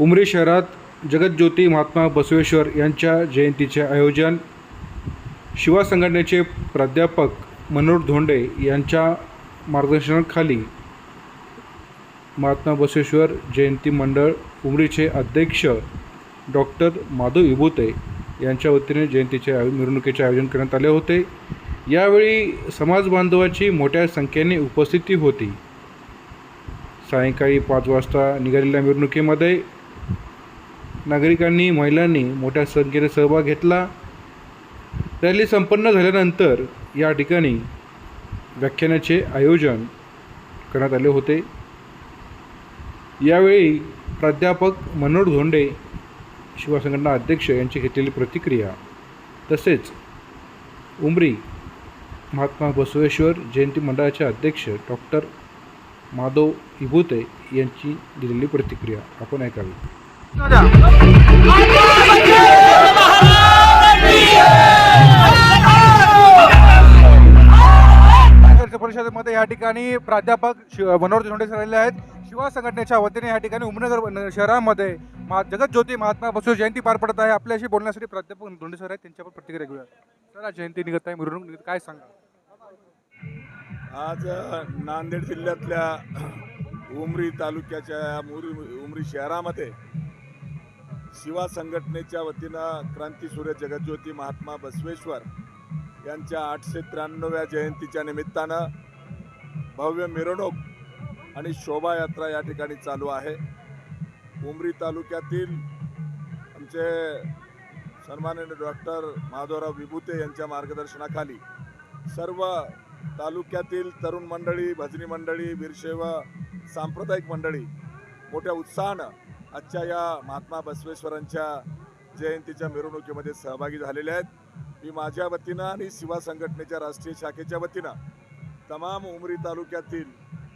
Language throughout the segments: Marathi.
उमरी शहरात जगतज्योती महात्मा बसवेश्वर यांच्या जयंतीचे आयोजन शिवा संघटनेचे प्राध्यापक मनोहर धोंडे यांच्या मार्गदर्शनाखाली महात्मा बसवेश्वर जयंती मंडळ उमरीचे अध्यक्ष डॉक्टर माधव विभूते यांच्या वतीने जयंतीचे आयो मिरवणुकीचे आयोजन करण्यात आले होते. यावेळी समाज बांधवाची मोठ्या संख्येने उपस्थिती होती. सायंकाळी पाच वाजता निघालेल्या मिरवणुकीमध्ये नागरिकांनी महिलांनी मोठ्या संख्येने सहभाग घेतला. रॅली संपन्न झाल्यानंतर या ठिकाणी व्याख्यानाचे आयोजन करण्यात आले होते. यावेळी प्राध्यापक मनोहर धोंडे शिवसंघटना अध्यक्ष यांची घेतलेली प्रतिक्रिया तसेच उमरी महात्मा बसवेश्वर जयंती मंडळाचे अध्यक्ष डॉक्टर माधव इभुते यांची दिलेली प्रतिक्रिया आपण ऐकावी. परिषदेमध्ये या ठिकाणी प्राध्यापक मनोहर झोंडे सर आलेले आहेत. शिवा संघटनेच्या वतीने या ठिकाणी उमनगर शहरामध्ये मा जगतज्योती महात्मा बसू जयंती पार पडत आहे. आपल्याशी बोलण्यासाठी प्राध्यापक झोंडे सर आहेत. त्यांच्यावर प्रतिक्रिया घेऊया. सर आज जयंती निघत आहे. मिरवणूक निघत काय सांगा आज नांदेड जिल्ह्यातल्या उमरी तालुक्याच्या मुरी उमरी शहरामध्ये शिवा संघटनेच्या वतीनं क्रांतीसूर्य जगज्योती महात्मा बसवेश्वर यांच्या आठशे त्र्याण्णव्या जयंतीच्या निमित्तानं भव्य मिरवणूक आणि शोभायात्रा या ठिकाणी चालू आहे. उमरी तालुक्यातील आमचे सन्माननीय डॉक्टर माधवराव विभूते यांच्या मार्गदर्शनाखाली सर्व तालुक्यातील तरुण मंडळी भजनी मंडळी बिरशेव सांप्रदायिक मंडळी मोठ्या उत्साहानं आजच्या या महात्मा बसवेश्वरांच्या जयंतीच्या मिरवणुकीमध्ये सहभागी झालेले आहेत. मी माझ्या वतीनं आणि शिवा संघटनेच्या राष्ट्रीय शाखेच्या वतीनं तमाम उमरी तालुक्यातील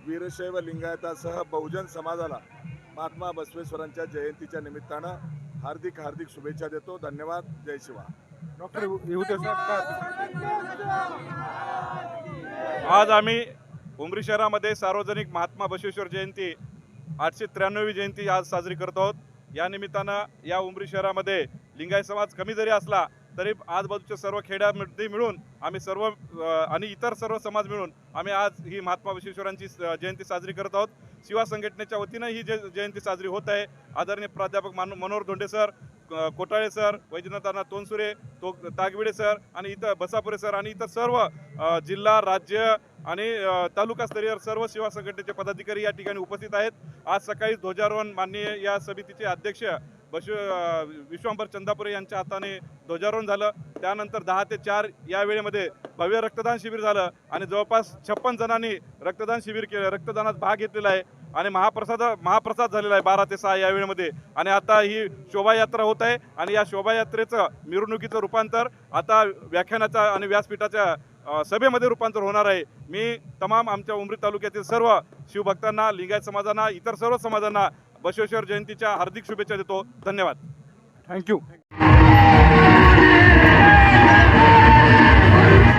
वीरशैव लिंगायतासह बहुजन समाजाला महात्मा बसवेश्वरांच्या जयंतीच्या निमित्तानं हार्दिक हार्दिक शुभेच्छा देतो. धन्यवाद. जय शिवा. डॉक्टर आज आम्ही उमरी शहरामध्ये सार्वजनिक महात्मा बसवेश्वर जयंती आठशे त्र्याण्णवी जयंती आज साजरी करत आहोत. या निमित्तानं या उमरी शहरामध्ये लिंगायत समाज कमी जरी असला तरी आजबाजूच्या सर्व खेड्यामध्ये मिळून आम्ही सर्व आणि इतर सर्व समाज मिळून आम्ही आज ही महात्मा विश्वेश्वरांची जयंती साजरी करत आहोत. शिवा संघटनेच्या वतीनं ही जयंती साजरी होत आहे आदरणीय प्राध्यापक मान मनोहर धोंडे सर कोटाळे सर वैजनाथांना तोनसुरे तो तागविडे सर आणि इतर बसापुरे सर आणि इतर सर्व जिल्हा राज्य आणि तालुकास्तरीय सर्व सेवा संघटनेचे पदाधिकारी या ठिकाणी उपस्थित आहेत. आज सकाळी ध्वजारोहण माननीय या समितीचे अध्यक्ष बशु विश्वंभर विश्वांबर चंदापुरे यांच्या हाताने ध्वजारोहण झालं. त्यानंतर दहा ते चार या वेळेमध्ये भव्य रक्तदान शिबिर झालं आणि जवळपास छप्पन जणांनी रक्तदान शिबिर केलं. रक्तदानात भाग घेतलेला आहे. आणि महाप्रसाद महाप्रसाद झालेला आहे बारा ते सहा या वेळेमध्ये. आणि आता ही शोभायात्रा होत आहे आणि या शोभायात्रेचं मिरवणुकीचं रूपांतर आता व्याख्यानाच्या आणि व्यासपीठाच्या सभेमध्ये रूपांतर होणार आहे. मी तमाम आमच्या उमरी तालुक्यातील सर्व शिवभक्तांना लिंगायत समाजांना इतर सर्व समाजांना बसवेश्वर जयंतीच्या हार्दिक शुभेच्छा देतो. धन्यवाद. थँक्यू